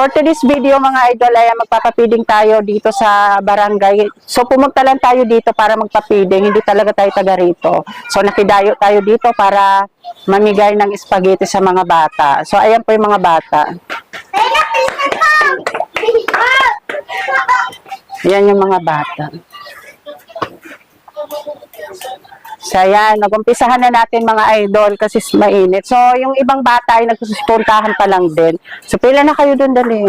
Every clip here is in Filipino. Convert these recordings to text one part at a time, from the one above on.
For today's video mga idol ay magpapapiding tayo dito sa barangay. So pumunta lang tayo dito para magpapiding, hindi talaga tayo taga rito. So nakidayo tayo dito para mamigay ng spaghetti sa mga bata. So ayan po yung mga bata. Yan yung mga bata. So ayan, nagumpisahan na natin mga idol kasi mainit. So yung ibang bata ay nagsusuntahan pa lang din. So pila na kayo doon dali.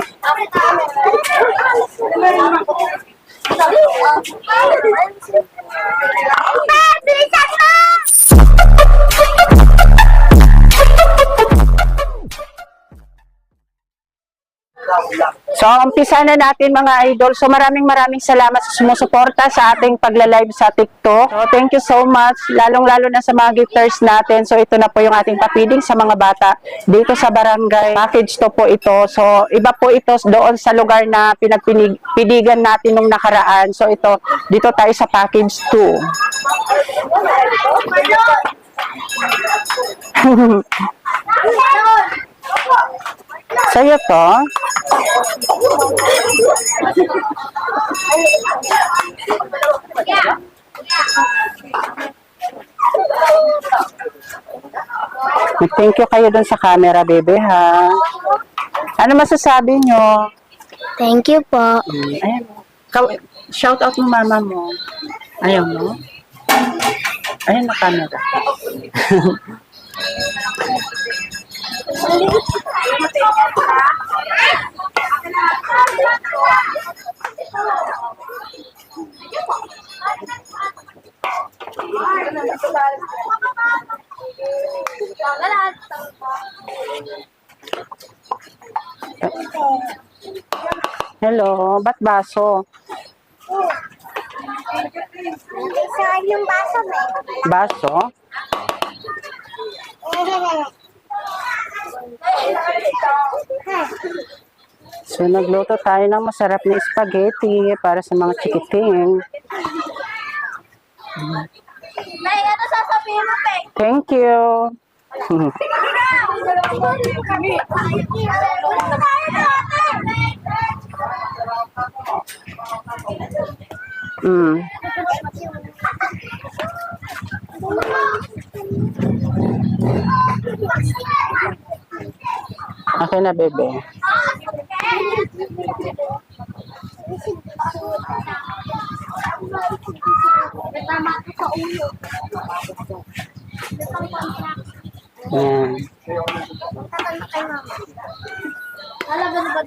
So, umpisa na natin mga idol. So, maraming maraming salamat sa sumusuporta sa ating pagla-live sa TikTok. So, thank you so much. Lalong-lalo na sa mga gifters natin. So, ito na po yung ating papiding sa mga bata dito sa barangay. Package to po ito. So, iba po ito doon sa lugar na pinagpinigan natin nung nakaraan. So, ito, dito tayo sa package 2. Sa'yo Thank you kayo dun sa camera, bebe, ha? Ano masasabi nyo? Thank you po. Ayan. Ka- shout out mo mama mo. Ayaw mo? Ayan na camera. Hello, ba't baso? Isa yung baso mo. Baso? So, nagluto tayo ng masarap na spaghetti para sa mga chikiting. Nay, ano sasabihin mo, Pe? Thank you. Okay na, bebe. Tama ka sa ulo. Yan. Tatanda kay mama. Nalaban ba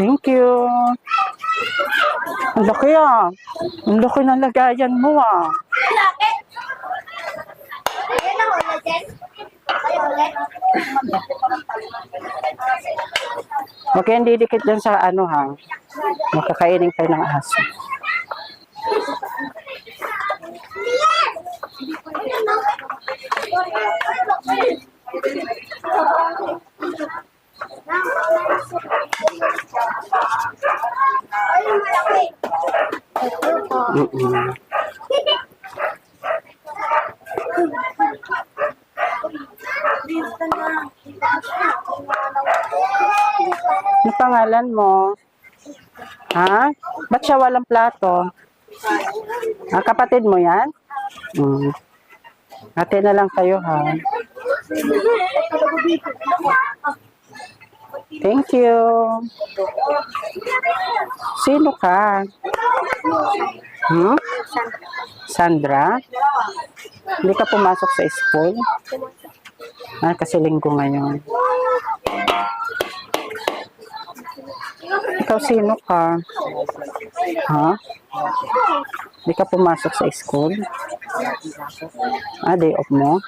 Thank you. Ang laki ah. Ang laki ng lagayan mo ah. Okay, hindi dikit dyan sa ano ha. Makakainin kayo ng aso. Pangalan mo? Ha? Ba't siya walang plato? Ah, kapatid mo yan? Mm. Ate na lang kayo ha. Thank you. Sino ka? Hmm? Sandra? Hindi ka pumasok sa school? Ah, kasi linggo ngayon. Ikaw sino ka? Ha? Hindi ka pumasok sa school? Ah, day off mo?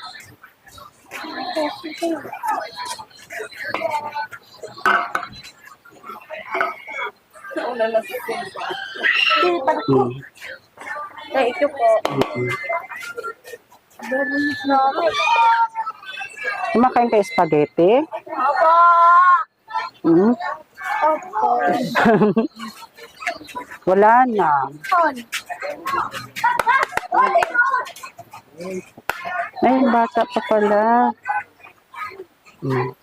Hmm. Thank you po. Kumakain kayo spaghetti? Opo. Hmm? Wala na. Ay, bata pa pala. Hmm.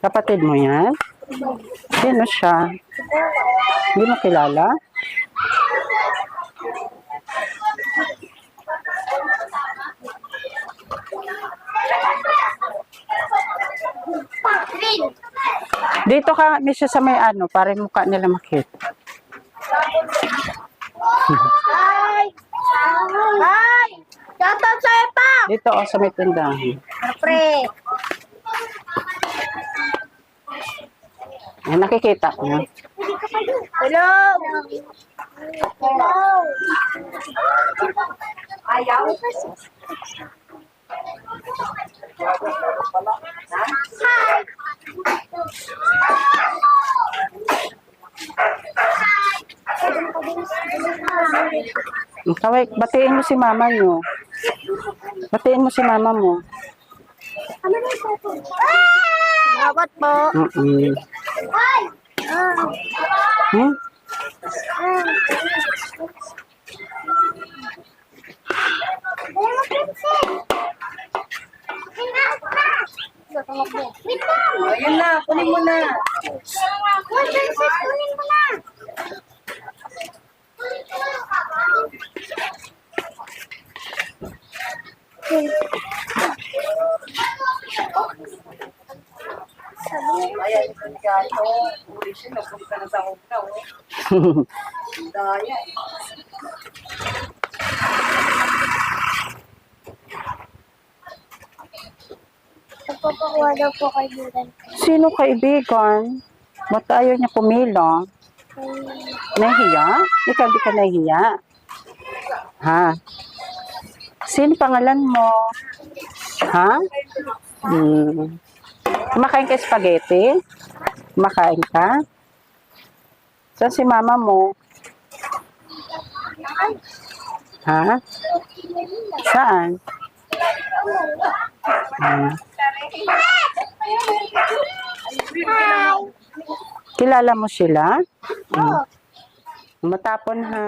Kapatid mo yan? Sino siya? Hindi mo kilala? Dito ka mismo sa may ano, para yung mukha nila makita. Hi! Hi! Shoutout sa pa! Dito o sa may tindahan. Pre! Ay, nakikita ko. na. Hello! Hello! Ayaw? Hi! Kaway, batiin mo si mama nyo. Batiin mo si mama mo. Salamat po. Hi! Ah. Hmm? Hello, princess! Wait lang! Ayun na, kunin mo na. Hoy, princess, kunin mo na! Ayan, yung gato. Uli siya, napunta na sa hukna. Oh. Daya. Nagpapakuha daw po kay Budan. Sino kaibigan? Ba't ayaw niya pumila? Nahiya? Ikaw di ka nahiya? Ha? Sino pangalan mo? Ha? Hmm. Kumakain ka spaghetti? Kumakain ka? Saan si mama mo? Ha? Saan? Hmm. Kilala mo sila? Hmm. Matapon ha.